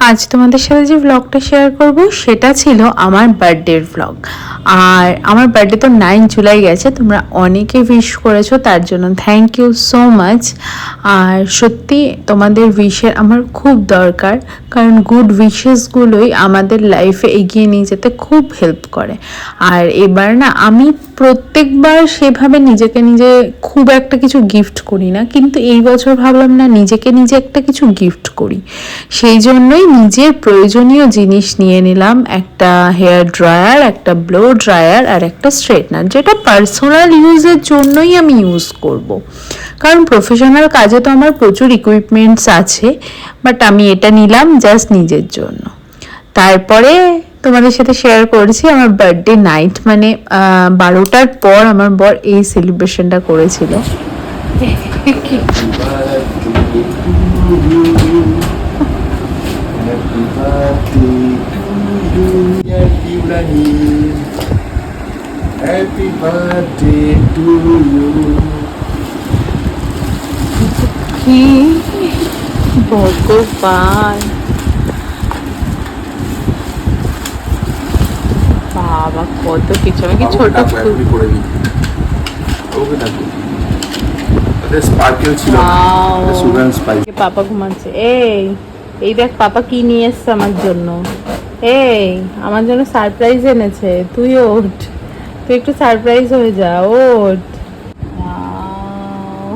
আজ তোমাদের সাথে যে ভ্লগটা শেয়ার করব সেটা ছিল আমার বার্থডের ভ্লগ আর আমার বার্থডে তো নাইন জুলাই গেছে, তোমরা অনেকে উইশ করেছ, তার জন্য থ্যাংক ইউ সো মাচ আর সত্যি তোমাদের উইশের আমার খুব দরকার, কারণ গুড উইশেসগুলোই আমাদের লাইফে এগিয়ে নিয়ে যেতে খুব হেল্প করে। আর এবার না, আমি প্রত্যেকবার সেভাবে নিজেকে নিজে খুব একটা কিছু গিফট করি না, কিন্তু এই বছর ভাবলাম না, নিজেকে নিজে একটা কিছু গিফট করি। সেই জন্যই নিজের প্রয়োজনীয় জিনিস নিয়ে নিলাম, একটা হেয়ার ড্রায়ার একটা ব্লো ড্রায়ার আর একটা স্ট্রেটনার যেটা পার্সোনাল ইউজের জন্যই আমি ইউজ করব। কারণ প্রফেশনাল কাজে তো আমার প্রচুর ইকুইপমেন্টস আছে বাট আমি এটা নিলাম জাস্ট নিজের জন্য তারপরে তোমাদের সাথে শেয়ার করেছি আমার বার্থডে নাইট মানে বারোটার পর আমার বর এই সেলিব্রেশনটা করেছিল Happy birthday to you. Happy birthday to you. কি ভগবান বাবা কত কিছু আমি কি ছোট ডাকো, এখনই করে দিই। ওকে ডাকো। ওদের স্পার্কেল ছিল Wow. সুগার স্পাইস পাপা ঘুমাচ্ছে এই এই দেখ পাপা কি নিয়ে এসছে আমার জন্য এই আমার জন্য সারপ্রাইজ এনেছে তুই ওঠ তুই একটু সারপ্রাইজ হয়ে যা ওঠ। Wow.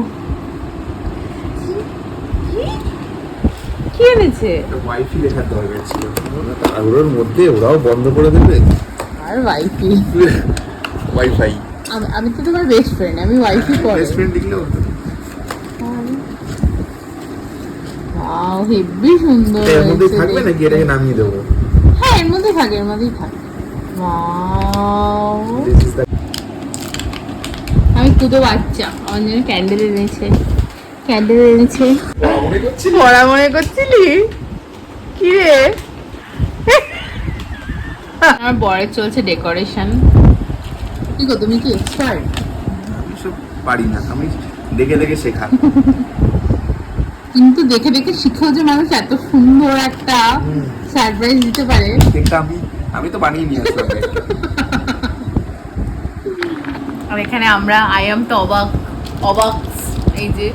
কি? এনেছে? ওয়াইফি লেখার দরকার ছিল। আর মধ্যে ওরাও বন্ধ করে দেবে? আর ওয়াইফি ওয়াইফাই আমি তো তোমার বেস্ট ফ্রেন্ড আমি ওয়াইফি পড়ে বেস্ট ফ্রেন্ড হেভি সুন্দর এর মধ্যে হয়েছে থাকবে নাকি এটাকে নামিয়ে দেবো? হ্যাঁ এর মধ্যে থাকে এর মধ্যেই থাকে। আমি কুদো বাচ্চা। আমার জন্য ক্যান্ডেল এনেছে। ক্যান্ডেল এনেছে। পড়া মনে করছিলি? কি রে? আমার বরের চলছে ডেকোরেশন কি গো তুমি কি এক্সপার্ট পারি না। আমি দেখে দেখে শেখা। কিন্তু দেখে দেখে শিখেও যে মানুষ এত সুন্দর একটা সারপ্রাইজ দিতে পারে। আমি আমি তো বানিয়ে নিয়ে আসলাম। আর এখানে আমরা আই এম তো অবাক অবাক এই যে।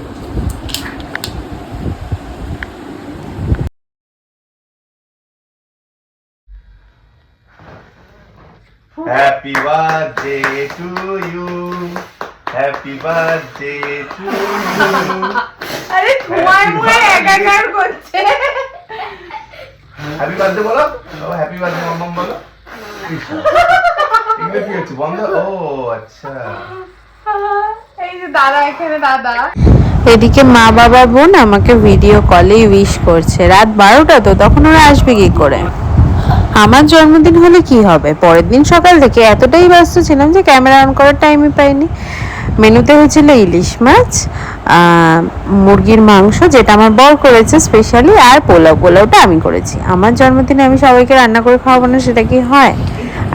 Happy birthday to you happy birthday to you আরে ধোঁয়ায় মুখে একাকার করছে। হ্যাপি বার্থডে বলো? হ্যাপি বার্থডে মাম্মাম বলো। এগুলো কি হচ্ছে বন্ধ? ও আচ্ছা। এই যে দাদা এখানে দাদা। এদিকে মা বাবা বোন আমাকে ভিডিও কলে উইশ করছে। রাত বারোটা তো তখন ওরা আসবে কি করে? আমার জন্মদিন হলে কি হবে? পরের দিন সকাল থেকে এতটাই ব্যস্ত ছিলাম যে ক্যামেরা অন করার টাইমই পাইনি। মেনুতে হয়েছিল ইলিশ মাছ মুরগির মাংস, যেটা আমার বর করেছে স্পেশালি আর পোলাও। পোলাওটা আমি করেছি। আমার জন্মদিনে আমি সবাইকে রান্না করে খাওয়াবো না, সেটা কি হয়?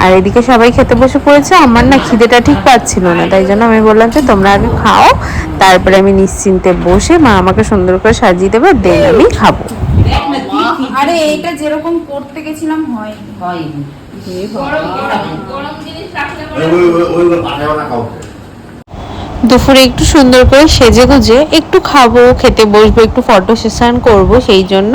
আর এদিকে সবাই খেতে বসে পড়েছে। আমার না খিদেটা ঠিক পাচ্ছিল না, তাই জন্য আমি বললাম যে, তোমরা আগে খাও, তারপরে আমি নিশ্চিন্তে বসে মা আমাকে সুন্দর করে সাজিয়ে দেবে, দেন আমি খাব। আরে এটা যেরকম করতে গেছিলাম হয় হয়নি। দুপুরে একটু সুন্দর করে সেজে গুজে একটু খাব খেতে বসবো একটু ফটো সেশন করব সেই জন্য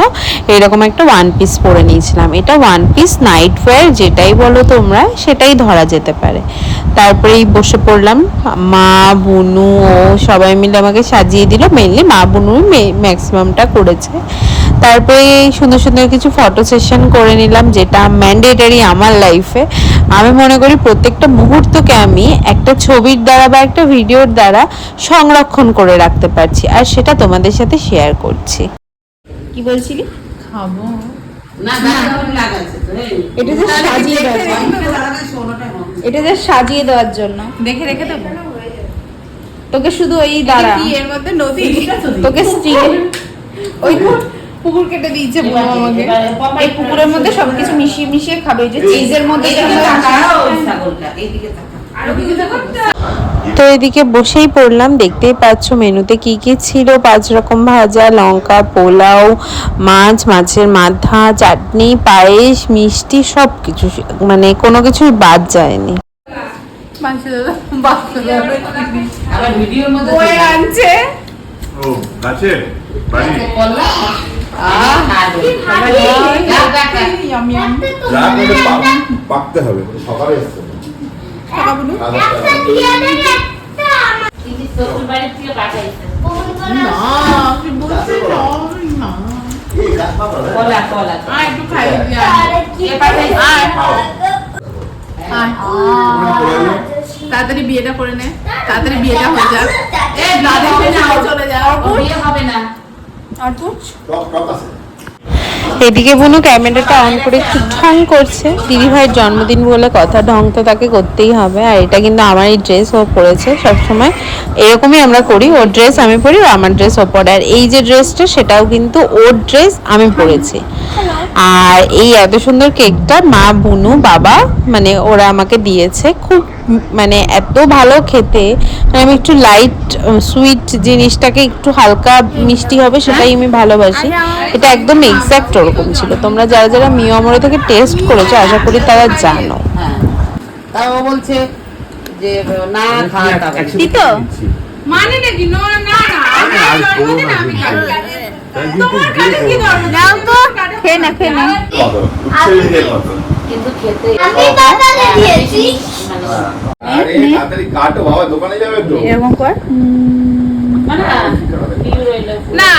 এরকম একটা ওয়ান পিস পরে নিয়েছিলাম। এটা ওয়ান পিস নাইট ওয়্যার যেটাই বলো তোমরা সেটাই ধরা যেতে পারে। তারপরেই বসে পড়লাম মা বুনু ও সবাই মিলে আমাকে সাজিয়ে দিল। মেনলি মা বুনুই ম্যাক্সিমামটা করেছে। তারপরে এই সুন্দর সুন্দর কিছু ফটো সেশন করে নিলাম যেটা ম্যান্ডেটারি আমার লাইফে আমি মনে করি প্রত্যেকটা মুহূর্তকে আমি একটা ছবির দ্বারা বা একটা ভিডিওর দ্বারা সংরক্ষণ করে রাখতে পারছি আর সেটা তোমাদের সাথে শেয়ার করছি। কি বলছিলি? খাব। এই এটা যে সাজিয়ে এটা যে সাজিয়ে দেওয়ার জন্য। দেখে রেখে দেবো তোকে শুধু ওই দাঁড়া। এর মধ্যে নদী? তোকে স্টিক ওই পুকুর কেটে দিয়েছে আমাকে। এই পুকুরের মধ্যে সবকিছু মিশিয়ে মিশিয়ে খাবে। যে চিজের মধ্যে তাকা। তো এদিকে বসেই পড়লাম দেখতেই পাচ্ছ মেনুতে কি কি ছিল? পাঁচ রকম ভাজা লঙ্কা পোলাও মাছ মাছের মাথা চাটনি পায়েস মিষ্টি সব কিছু মানে কোনো কিছুই বাদ যায়নি। আবার ভিডিওর মধ্যে আনছে। ও গাছে বাড়ি? পাকতে হবে সকালে এসছে তাড়াতাড়ি বিয়েটা করে নে। তাড়াতাড়ি বিয়েটা হয়ে যাক। চলে যা ও বিয়ে হবে না। এদিকে বুনু ক্যামেরাটা অন করে একটু ঢং করছে। দিদি ভাইয়ের জন্মদিন বলে কথা, ঢং তো তাকে করতেই হবে। আর এটা কিন্তু আমার এই ড্রেস ও পরেছে সবসময়। এরকমই আমরা করি, ওর ড্রেস আমি পরি আমার ড্রেস ও পরে। আর এই যে ড্রেসটা সেটাও কিন্তু ওর ড্রেস আমি পরেছি। আর এই এত সুন্দর কেকটা মা, বুনু, বাবা মানে ওরা আমাকে দিয়েছে। খুব মানে এত ভালো খেতে মানে আমি একটু লাইট সুইট জিনিসটাকে একটু হালকা মিষ্টি হবে সেটাই আমি ভালোবাসি। এটা একদম এক্স্যাক্ট ওরকম ছিল। তোমরা যারা যারা মিও আমরে থেকে টেস্ট করেছ আশা করি তারা জানো। হ্যাঁ। বলছে যে না খাওয়া যাবে মানে নাকি? নো না না আমি তো খেয়ে না খেয়ে না কিন্তু খেতে এরকম কর। মানে না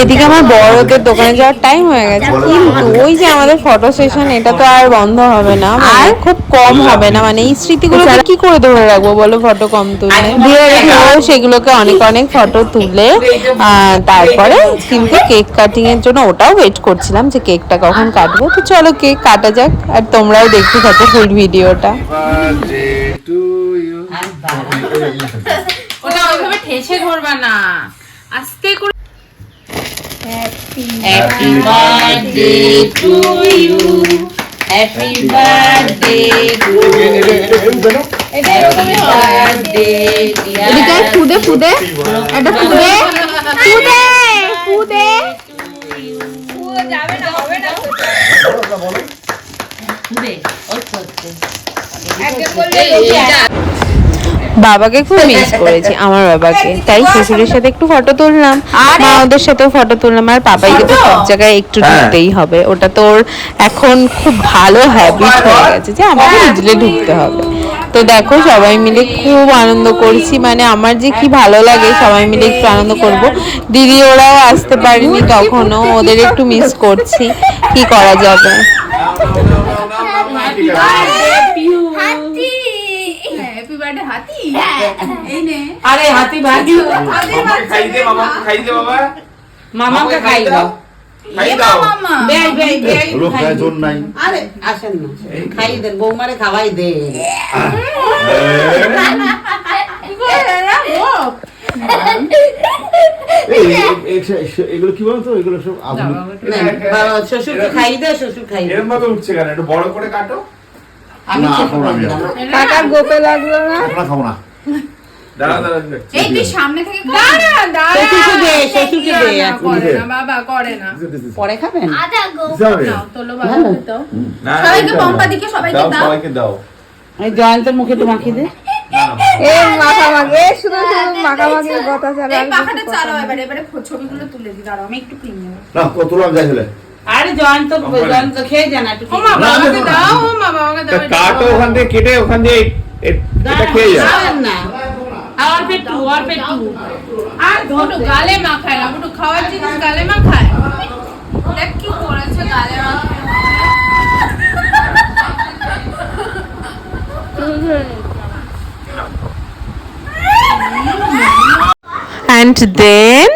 এদিকে আমার বড়দের দোকানে যাওয়ার টাইম হয়ে গেছে। কিন্তু ওই যে আমাদের ফটো সেশন এটা তো আর বন্ধ হবে না। আর? খুব কম হবে না। মানে এই স্মৃতিগুলো কি করে ধরে রাখব বলো ফটো কম তুলে? ধীরে ধীরে সেগুলোকে অনেক অনেক ফটো তুলে তারপরে কিন্তু কেক কাটিং এর জন্য ওটাও ওয়েট করছিলাম যে কেকটা কখন কাটবো। তো চলো কেক কাটা যাক আর তোমরাও দেখতে থাকো ফুল ভিডিওটা বার্থডে টু ইউ ওটা ওইভাবে ঠেসে ধরবা না। আস্তে করে happy birthday to you happy birthday to এটা এরকমই হয় বার্থডে এদিকে ফুদে ফুদে এটা ফুদে ফুদে ফুদে যাবে না হবে না বাবাকে খুব মিস করেছি আমার বাবাকে। তাই শ্বশুরের সাথে একটু ফটো তুললাম। মা ওদের সাথেও ফটো তুললাম আর পাপাইকে তো সব জায়গায় একটু হ্যাঁ। ঢুকতেই হবে। ওটা তোর এখন খুব ভালো হ্যাবিট হয়ে গেছে যে আমাকে নিজলে ঢুকতে হবে। তো দেখো সবাই মিলে খুব আনন্দ করছি। মানে আমার যে কি ভালো লাগে সবাই মিলে একটু আনন্দ করব। দিদি ওরাও আসতে পারেনি তখনও ওদের একটু মিস করছি। কি করা যাবে হাতি হ্যাপি বার্থডে হাতি এই নে আরে হাতি মামাকে খাই দে মামাকে খাই দে বাবা মামাকে খাই দাও। খাই দাও। মামা না। খাই দেন বৌমারে খাওয়াই দে কি এগুলো কি বলতো? এগুলো সব নেন, খাই দে শ্বশুর খাই এরকম ভাবে উঠছে কেন? একটু বড় করে কাটো। আমি না, গোপে লাগল না? আমরা খাব না। পরে খাবেন। দাও। জয়ন্তের মুখে একটু মাখিয়ে দে। এই পাখাটা চালাও এবারে এবারে ছবিগুলো তুলে দি দাঁড়াও আমি একটু পিন না কত লাভ যাই হলে? আরে জয়ন্ত জয়ন্ত খেয়ে যান একটু ও মা বাবাকে দাও ও মা বাবাকে দাও কাটো ওখান থেকে কেটে ওখান দিয়ে এটা খেয়ে যা। না আর গালে মাখায় না খাওয়ার জিনিস গালে মাখায় দেখ কি করেছে গালে মাখায় অ্যান্ড দেন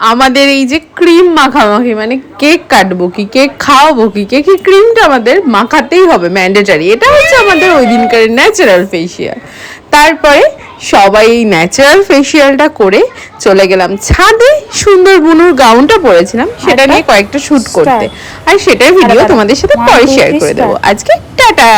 আমাদের এই যে ক্রিম মাখামাখি মানে কেক কাটবো কি কেক খাওয়াবো কি কেক ক্রিমটা আমাদের মাখাতেই হবে ম্যান্ডেটারি এটা হচ্ছে আমাদের ওই দিনকার ন্যাচারাল ফেসিয়াল তারপরে সবাই এই ন্যাচারাল ফেসিয়ালটা করে চলে গেলাম। ছাদে সুন্দর বুনুর গাউনটা পরেছিলাম সেটা নিয়ে কয়েকটা শ্যুট করতে। আর সেটার ভিডিও তোমাদের সাথে পরে শেয়ার করে দেবো। আজকে টাটা!